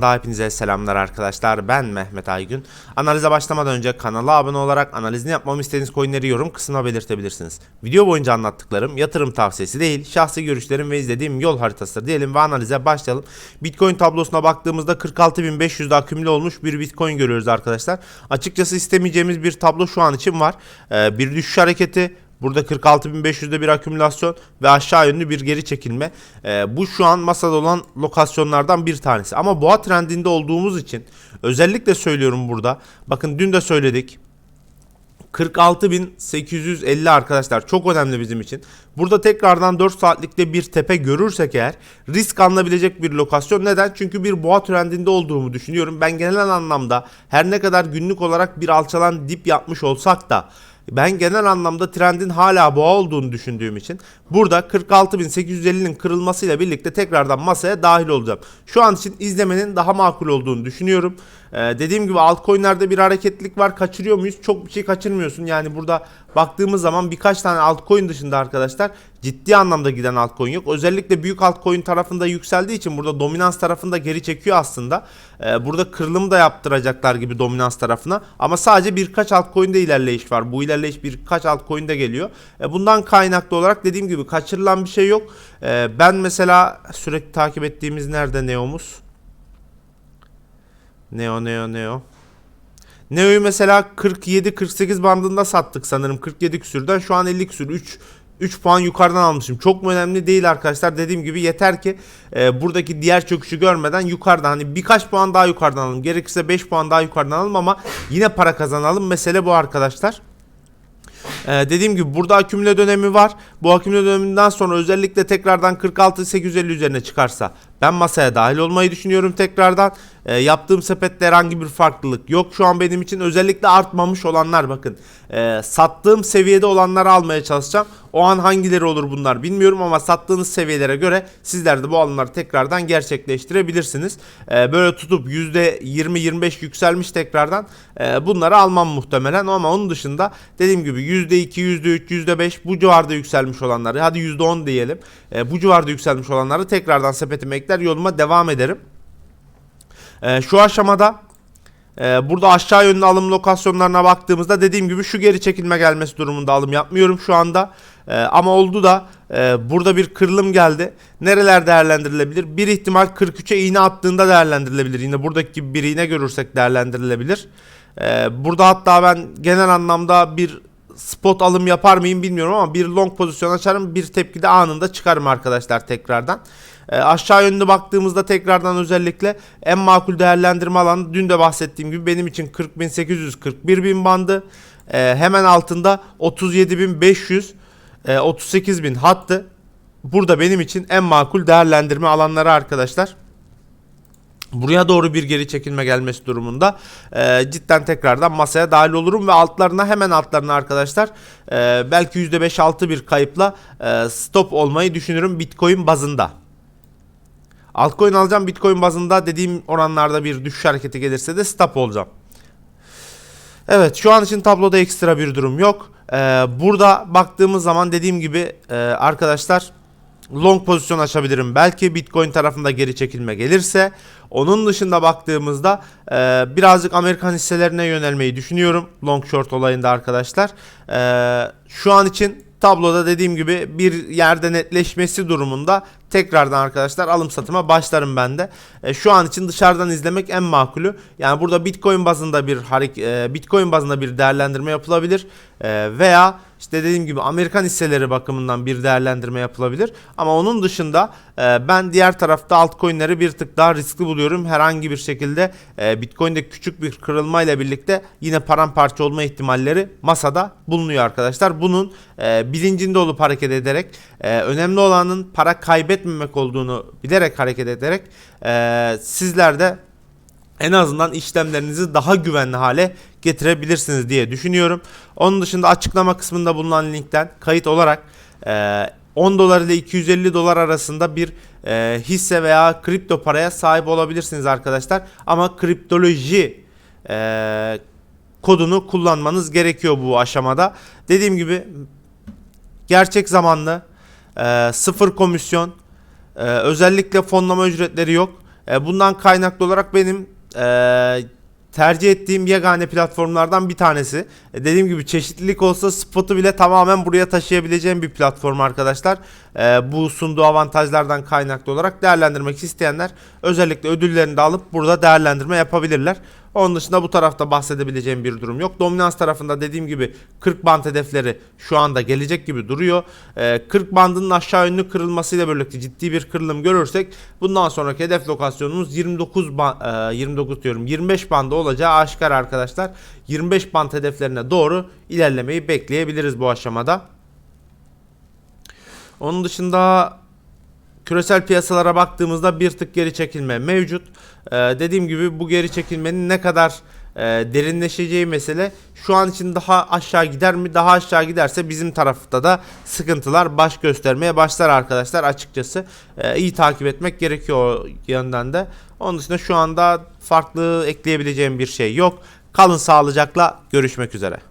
Daha hepinize selamlar arkadaşlar. Ben Mehmet Aygün. Analize başlamadan önce kanala abone olarak analizini yapmamı istediğiniz coinleri yorum kısmına belirtebilirsiniz. Video boyunca anlattıklarım yatırım tavsiyesi değil, şahsi görüşlerim ve izlediğim yol haritasıdır diyelim ve analize başlayalım. Bitcoin tablosuna baktığımızda 46.500'de akümüle olmuş bir Bitcoin görüyoruz arkadaşlar. Açıkçası istemeyeceğimiz bir tablo şu an için var. Ee, bir düşüş hareketi, Burada 46.500'de bir akümülasyon ve aşağı yönlü bir geri çekilme. Ee, bu şu an masada olan lokasyonlardan bir tanesi. Ama boğa trendinde olduğumuz için özellikle söylüyorum burada. Bakın dün de söyledik. 46.850 arkadaşlar çok önemli bizim için. Burada tekrardan 4 saatlikte bir tepe görürsek eğer risk alınabilecek bir lokasyon. Neden? Çünkü bir boğa trendinde olduğumu düşünüyorum. Ben genel anlamda her ne kadar günlük olarak bir alçalan dip yapmış olsak da ben genel anlamda trendin hala boğa olduğunu düşündüğüm için burada 46.850'nin kırılmasıyla birlikte tekrardan masaya dahil olacağım. Şu an için izlemenin daha makul olduğunu düşünüyorum. Ee, dediğim gibi altcoin'lerde bir hareketlilik var. Kaçırıyor muyuz? Çok bir şey kaçırmıyorsun. Yani burada baktığımız zaman birkaç tane altcoin dışında arkadaşlar ciddi anlamda giden altcoin yok. Özellikle büyük altcoin tarafında yükseldiği için burada dominans tarafında geri çekiyor aslında. Ee, burada kırılım da yaptıracaklar gibi dominans tarafına. Ama sadece birkaç altcoin'de ilerleyiş var. Bu ilerleyiş birkaç altcoin'de geliyor. Ee, bundan kaynaklı olarak dediğim gibi kaçırılan bir şey yok. Ee, ben mesela sürekli takip ettiğimiz nerede Neo'muz? Neo Neo Neo. Neo'yu mesela 47-48 bandında sattık sanırım 47 küsürden şu an 50 küsür 3 3 puan yukarıdan almışım. Çok mu önemli değil arkadaşlar. Dediğim gibi yeter ki e, buradaki diğer çöküşü görmeden yukarıdan hani birkaç puan daha yukarıdan alalım. Gerekirse 5 puan daha yukarıdan alalım ama yine para kazanalım. Mesele bu arkadaşlar. Ee, dediğim gibi burada akümüle dönemi var. Bu akümüle döneminden sonra özellikle tekrardan 46.850 üzerine çıkarsa ben masaya dahil olmayı düşünüyorum tekrardan. Ee, yaptığım sepette herhangi bir farklılık yok şu an benim için. Özellikle artmamış olanlar bakın. Ee, sattığım seviyede olanları almaya çalışacağım. O an hangileri olur bunlar bilmiyorum ama sattığınız seviyelere göre sizler de bu alımları tekrardan gerçekleştirebilirsiniz. Ee, böyle tutup %20-25 yükselmiş tekrardan e, bunları almam muhtemelen ama onun dışında dediğim gibi %2, %3, %5 bu civarda yükselmiş olanları hadi %10 diyelim. E, bu civarda yükselmiş olanları tekrardan sepetime ekler yoluma devam ederim. E, şu aşamada e, burada aşağı yönlü alım lokasyonlarına baktığımızda dediğim gibi şu geri çekilme gelmesi durumunda alım yapmıyorum şu anda. E, ama oldu da e, burada bir kırılım geldi. Nereler değerlendirilebilir? Bir ihtimal 43'e iğne attığında değerlendirilebilir. Yine buradaki gibi bir iğne görürsek değerlendirilebilir. E, burada hatta ben genel anlamda bir spot alım yapar mıyım bilmiyorum ama bir long pozisyon açarım bir tepkide anında çıkarım arkadaşlar tekrardan. E, aşağı yönlü baktığımızda tekrardan özellikle en makul değerlendirme alanı dün de bahsettiğim gibi benim için 40.841.000 bandı. E, hemen altında 37.500 e, 38.000 hattı. Burada benim için en makul değerlendirme alanları arkadaşlar. Buraya doğru bir geri çekilme gelmesi durumunda e, cidden tekrardan masaya dahil olurum ve altlarına hemen altlarına arkadaşlar e, belki %5-6 bir kayıpla e, stop olmayı düşünürüm Bitcoin bazında. Altcoin alacağım Bitcoin bazında dediğim oranlarda bir düşüş hareketi gelirse de stop olacağım. Evet şu an için tabloda ekstra bir durum yok. Ee, burada baktığımız zaman dediğim gibi e, arkadaşlar long pozisyon açabilirim. Belki Bitcoin tarafında geri çekilme gelirse. Onun dışında baktığımızda e, birazcık Amerikan hisselerine yönelmeyi düşünüyorum. Long short olayında arkadaşlar. E, şu an için tabloda dediğim gibi bir yerde netleşmesi durumunda tekrardan arkadaşlar alım satıma başlarım ben de. E, şu an için dışarıdan izlemek en makulü. Yani burada Bitcoin bazında bir hareket Bitcoin bazında bir değerlendirme yapılabilir e, veya işte dediğim gibi Amerikan hisseleri bakımından bir değerlendirme yapılabilir. Ama onun dışında e, ben diğer tarafta altcoin'leri bir tık daha riskli buluyorum. Herhangi bir şekilde e, Bitcoin'de küçük bir kırılma ile birlikte yine paramparça olma ihtimalleri masada bulunuyor arkadaşlar. Bunun e, bilincinde olup hareket ederek e, önemli olanın para kaybetmemek olduğunu bilerek hareket ederek e, sizler de en azından işlemlerinizi daha güvenli hale getirebilirsiniz diye düşünüyorum. Onun dışında açıklama kısmında bulunan linkten kayıt olarak e, 10 dolar ile 250 dolar arasında bir e, hisse veya kripto paraya sahip olabilirsiniz arkadaşlar. Ama kriptoloji e, kodunu kullanmanız gerekiyor bu aşamada. Dediğim gibi gerçek zamanlı e, sıfır komisyon e, özellikle fonlama ücretleri yok. E, bundan kaynaklı olarak benim e, tercih ettiğim yegane platformlardan bir tanesi. E, dediğim gibi çeşitlilik olsa Spot'u bile tamamen buraya taşıyabileceğim bir platform arkadaşlar. E, bu sunduğu avantajlardan kaynaklı olarak değerlendirmek isteyenler özellikle ödüllerini de alıp burada değerlendirme yapabilirler. Onun dışında bu tarafta bahsedebileceğim bir durum yok. Dominans tarafında dediğim gibi 40 band hedefleri şu anda gelecek gibi duruyor. Ee, 40 bandının aşağı yönlü kırılmasıyla birlikte ciddi bir kırılım görürsek bundan sonraki hedef lokasyonumuz 29 ba- e, 29 diyorum 25 bandı olacağı aşikar arkadaşlar. 25 band hedeflerine doğru ilerlemeyi bekleyebiliriz bu aşamada. Onun dışında küresel piyasalara baktığımızda bir tık geri çekilme mevcut. Ee, dediğim gibi bu geri çekilmenin ne kadar e, derinleşeceği mesele şu an için daha aşağı gider mi? Daha aşağı giderse bizim tarafta da sıkıntılar baş göstermeye başlar arkadaşlar açıkçası. Ee, iyi takip etmek gerekiyor o yönden de. Onun dışında şu anda farklı ekleyebileceğim bir şey yok. Kalın sağlıcakla görüşmek üzere.